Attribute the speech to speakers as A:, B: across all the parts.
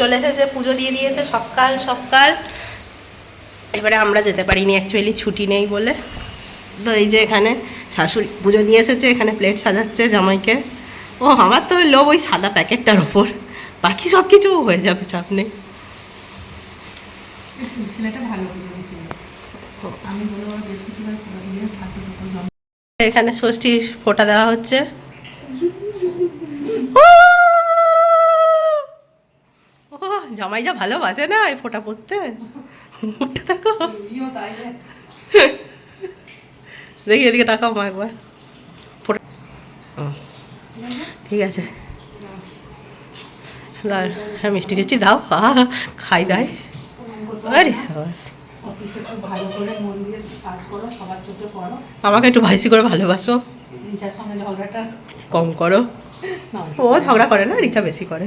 A: চলে এসেছে পুজো দিয়ে দিয়েছে সকাল সকাল। এবারে আমরা যেতে পারিনি অ্যাকচুয়ালি ছুটি নেই বলে। তো এই যে এখানে শাশুড়ি পুজো দিয়ে এসেছে এখানে প্লেট সাজাচ্ছে জামাইকে। ও আমার তো লোভ ওই সাদা প্যাকেটটার ওপর। বাকি সব কিছু হয়ে যাবে চাপ নেই এখানে ষষ্ঠীর ফোঁটা দেওয়া হচ্ছে ও জামাই যা ভালোবাসে না এই ফোঁটা পড়তে।
B: ইও তাই
A: দেখি এদিকে তাকাও মা একবার। ফোঁটা ঠিক আছে। হ্যাঁ মিষ্টি ফিষ্টি দাও। আহা, খাই দাই। আরে সাবাস।
B: অফিসে খুব ভালো করে মন দিয়ে কাজ করো সবার চোখে পড়ো
A: আমাকে একটু ভাইসি করে ভালোবাসো।
B: ঝগড়াটা
A: কম করো। ও ঝগড়া করে না রিচা বেশি করে।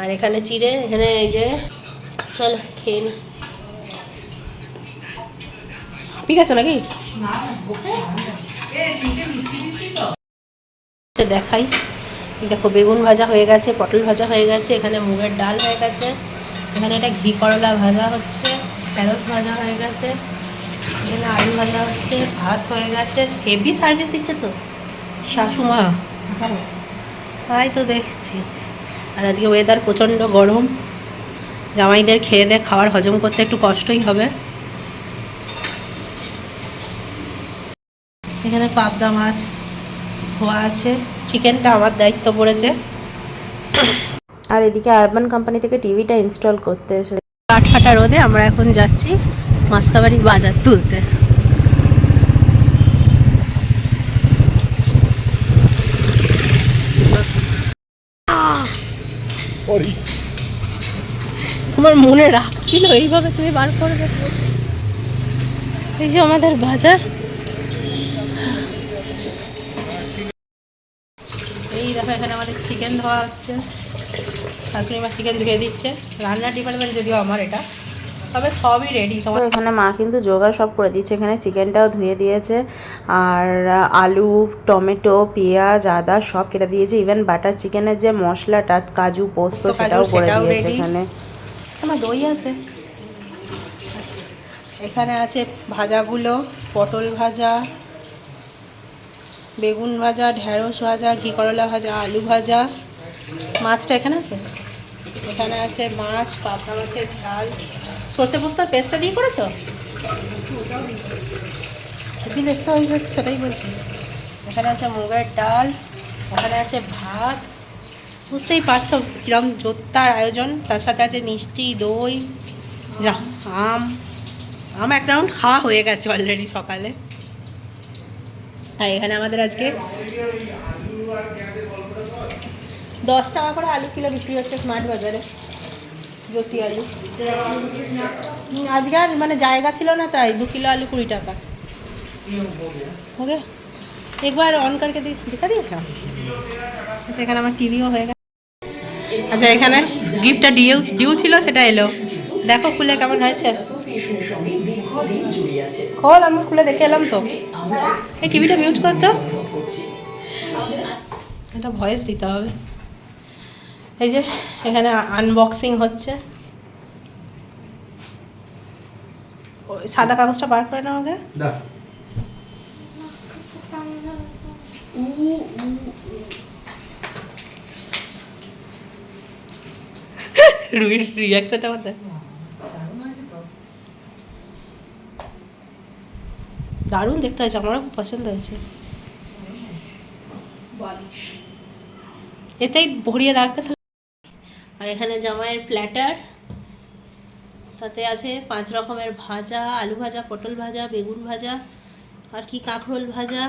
A: আর এখানে চিড়ে এখানে এই যে চল খেয়ে নি। ঠিক আছে নাকি? দেখাই। দেখো বেগুন ভাজা হয়ে গেছে পটল ভাজা হয়ে গেছে এখানে মুগের ডাল হয়ে গেছে। এখানে এটা ঘি করলা ভাজা হচ্ছে প্যারট ভাজা হয়ে গেছে। এখানে আলু ভাজা হচ্ছে ভাত হয়ে গেছে। হেভি সার্ভিস দিচ্ছে তো। শাশুমা। তাই তো দেখছি। আর আজকে ওয়েদার প্রচণ্ড গরম। জামাইদের খেয়ে দিয়ে খাবার হজম করতে একটু কষ্টই হবে। এখানে পাবদা মাছ ধোয়া আছে। চিকেনটা আমার দায়িত্ব পড়েছে।
C: আর এদিকে আরবান কোম্পানি থেকে টিভিটা ইনস্টল করতে এসে
A: কাঠ ফাটা রোদে আমরা এখন যাচ্ছি মাসকাবাড়ি বাজার তুলতে। তোমার মনে রাখছিল এইভাবে তুমি বার করবে এই যে আমাদের বাজার। এই দেখো, এখানে আমাদের চিকেন ধোয়া হচ্ছে। শাশুড়ি মা চিকেন ধুয়ে দিচ্ছে। রান্না ডিপার্টমেন্ট যদিও আমার এটা। তবে সবই রেডি
C: তো এখানে মা কিন্তু জোগাড় সব করে দিচ্ছে এখানে চিকেনটাও ধুয়ে দিয়েছে আর আলু টমেটো পেঁয়াজ আদা সব কেটে দিয়েছে। ইভেন বাটার চিকেনের যে মশলাটা কাজু পোস্ত
A: পোস্ত,
C: সেটাও করে দিয়েছে এখানে।
A: আচ্ছা আমার দই আছে। আচ্ছা, এখানে আছে ভাজাগুলো পটল ভাজা বেগুন ভাজা ঢ্যাঁড়স ভাজা ঘি করলা ভাজা আলু ভাজা। মাছটা এখানে আছে? এখানে আছে মাছ, পাবদা মাছের ঝাল। সর্ষে পোস্তার পেস্টটা দিয়ে করেছ? কি দেখতে হয়েছে সেটাই বলছি। এখানে আছে মুগের ডাল এখানে আছে ভাত। বুঝতেই পারছ কিরম জোত্তার আয়োজন। তার সাথে আছে মিষ্টি, দই, যা আম। আম এক রাউন্ড খাওয়া হয়ে গেছে অলরেডি সকালে। আর এখানে আমাদের আজকে দশ টাকা করে আলু কিলো বিক্রি হচ্ছে স্মার্ট বাজারে জ্যোতি আলু আজকে আর মানে জায়গা ছিল না তাই, দু কিলো আলু কুড়ি টাকা। ওকে, একবার অন করকে দিখা দিয়েছ আচ্ছা এখানে আমার টিভিও হয়ে গেছে। আচ্ছা এখানে গিফটটা ডিউ ডিউ ছিল, সেটা এলো। দেখো, খুলে কেমন হয়েছে। খোল, আমি খুলে দেখে এলাম তো। এই টিভিটা মিউট করতো এটা ভয়েস দিতে হবে। এই যে এখানে আনবক্সিং হচ্ছে। ওই সাদা কাগজটা বার করে নাও আগে। রুইর রিয়াকশনটা আমার দেখ। দারুণ দেখতে হয়েছে আমারও খুব পছন্দ হয়েছে। এতেই ভরিয়ে রাখবে আর এখানে জামাইয়ের প্ল্যাটার তাতে আছে পাঁচ রকমের ভাজা আলু ভাজা পটল ভাজা বেগুন ভাজা আর কি কাঁকরোল ভাজা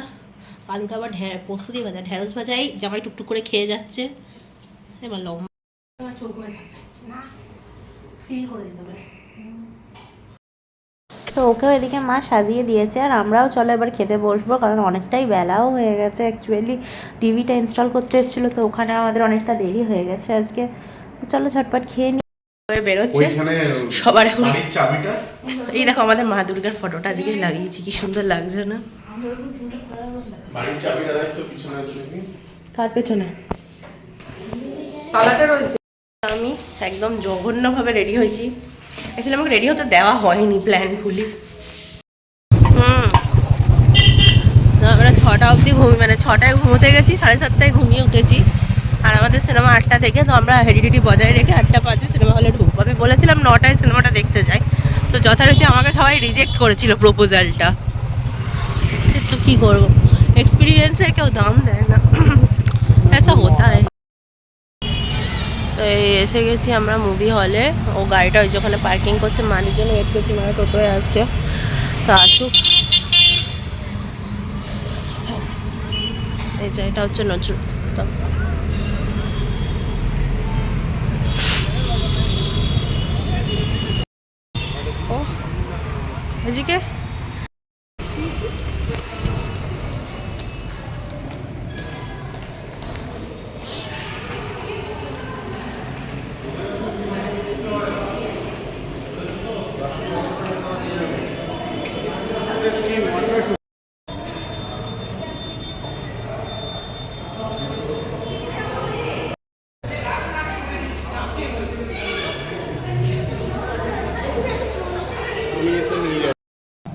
A: আলুটা আবার ঢ্যা পোস্ত দিয়ে ভাজা ঢ্যাঁড়স ভাজাই জামাই টুকটুক করে খেয়ে যাচ্ছে। এবার লম্বা চোখ ফিল করে দিতে হবে।
C: তো ওকেও এদিকে মা সাজিয়ে দিয়েছে আর আমরাও চলো এবার খেতে বসবো কারণ অনেকটাই বেলাও হয়ে গেছে। অ্যাকচুয়ালি টিভিটা ইনস্টল করতে এসেছিল তো ওখানে আমাদের অনেকটা দেরি হয়ে গেছে আজকে। চলো ঝটপট খেয়ে নিই
A: বেরোচ্ছে। সবার এখন এই দেখো আমাদের মা দুর্গার ফটোটা আজকে লাগিয়েছি কি সুন্দর লাগছে না? কার পেছনে
B: তালাটা রয়েছে।
A: আমি একদম জঘন্যভাবে রেডি হয়েছি। অ্যাকচুয়ালি আমাকে রেডি হতে দেওয়া হয়নি প্ল্যান খুলি হুম। আমরা ছটা অবধি ঘুমি মানে ছটায় ঘুমোতে গেছি সাড়ে সাতটায় ঘুমিয়ে উঠেছি। আর আমাদের সিনেমা আটটা থেকে, তো আমরা হেডিডিটি বজায় রেখে আটটা পাঁচে সিনেমা হলে ঢুকবো। আমি বলেছিলাম নটায় সিনেমাটা দেখতে যাই। তো যথারীতি আমাকে সবাই রিজেক্ট করেছিল প্রপোজালটা তো কী করব? এক্সপিরিয়েন্সের কেউ দাম দেয় না। এসা হতা তো এসে গেছি আমরা মুভি হলে ও গাড়িটা ওই যেখানে পার্কিং করছে মানির জন্য ওয়েট করছি মানে টোটোয় আসছে। তো আসুক। এই জায়গাটা এটা হচ্ছে নজরুল। এদিকে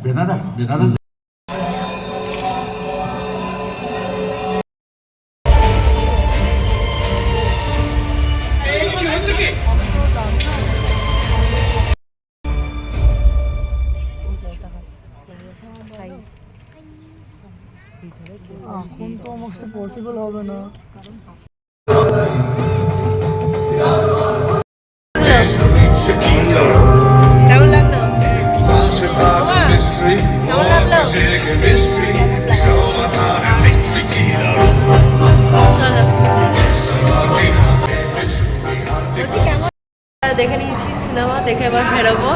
D: বেনারস
B: এখন তো আমার কাছে পসিবল হবে না।
A: লাগল চলো দেখে নিয়েছি সিনেমা দেখে এবার বেরোবো।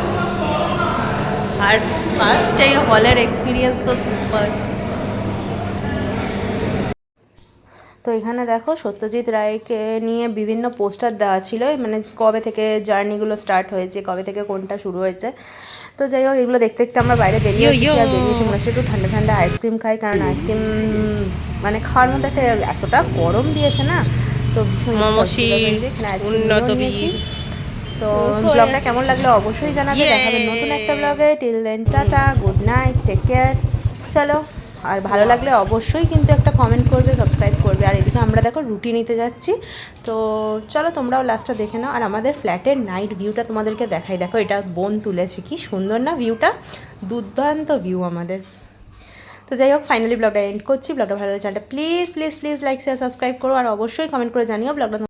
A: আর ফার্স্ট এই হলের এক্সপিরিয়েন্স তো সুপার
C: তো এখানে দেখো সত্যজিৎ রায়কে নিয়ে বিভিন্ন পোস্টার দেওয়া ছিল। মানে কবে থেকে জার্নিগুলো স্টার্ট হয়েছে কবে থেকে কোনটা শুরু হয়েছে। তো যাই হোক এগুলো দেখতে দেখতে আমরা বাইরে বেরিয়ে এসেছি আর বেরিয়ে এসে মনে একটু ঠান্ডা ঠান্ডা আইসক্রিম খাই কারণ আইসক্রিম মানে খাওয়ার মধ্যে একটা এতটা গরম দিয়েছে না তো ভীষণ
A: উন্নত
C: তো ব্লগটা কেমন লাগল অবশ্যই জানাবে
A: দেখাবেন
C: দেখাবে নতুন একটা ব্লগে till then tata good night take care চলো। আর ভালো লাগলে অবশ্যই কিন্তু একটা কমেন্ট করবে সাবস্ক্রাইব করবে। আর এদিকে আমরা দেখো রুটি নিতে যাচ্ছি। তো চলো তোমরাও লাস্টটা দেখে নাও। আর আমাদের ফ্ল্যাটের নাইট ভিউটা তোমাদেরকে দেখাই। দেখো এটা বোন তুলেছে, কি সুন্দর না ভিউটা দুর্দান্ত ভিউ আমাদের। তো যাই হোক ফাইনালি ব্লগটা এন্ড করছি। ব্লগটা ভালো লাগলে চ্যানেলটা please please please like share subscribe করো। আর অবশ্যই কমেন্ট করে জানিও ব্লগটা